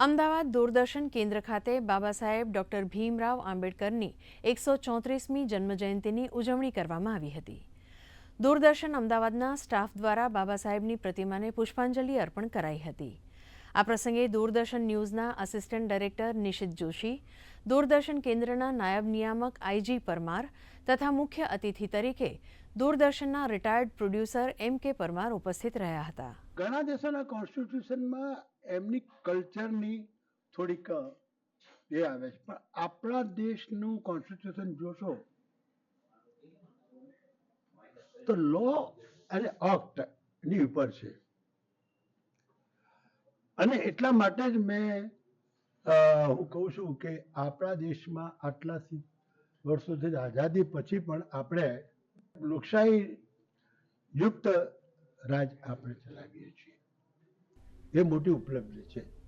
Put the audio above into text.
અમદાવાદ દૂરદર્શન કેન્દ્ર ખાતે બાબા સાહેબ ડોક્ટર ભીમરાવ આંબેડકરની એકસો ચોત્રીસમી જન્મજયંતિની ઉજવણી કરવામાં આવી હતી. દૂરદર્શન અમદાવાદના સ્ટાફ દ્વારા બાબા સાહેબની પ્રતિમાને પુષ્પાંજલિ અર્પણ કરાઈ હતી. આ પ્રસંગે દૂરદર્શન ન્યૂઝના આસિસ્ટન્ટ ડાયરેક્ટર નિશિત જોશી, દૂરદર્શન કેન્દ્રના નાયબ નિયામક આઈજી પરમાર તથા મુખ્ય અતિથિ તરીકે દૂરદર્શનના રિટાયર્ડ પ્રોડ્યુસર એમ કે પરમાર ઉપસ્થિત રહ્યા હતા. ઘણા દેશોના કોન્સ્ટિટ્યુશનમાં એમની કલ્ચરની થોડીક એ આવે છે. પણ આપણા દેશનું કોન્સ્ટિટ્યુશન જોશો, તો લો અને ઓક્ટની ઉપર છે. અને એટલા માટે જ મેં હું કહું છું કે આપણા દેશમાં આટલા વર્ષોથી આઝાદી પછી પણ આપણે લોકશાહી યુક્ત રાજ આપણે ચલાવીએ છીએ. એ મોટી ઉપલબ્ધિ છે.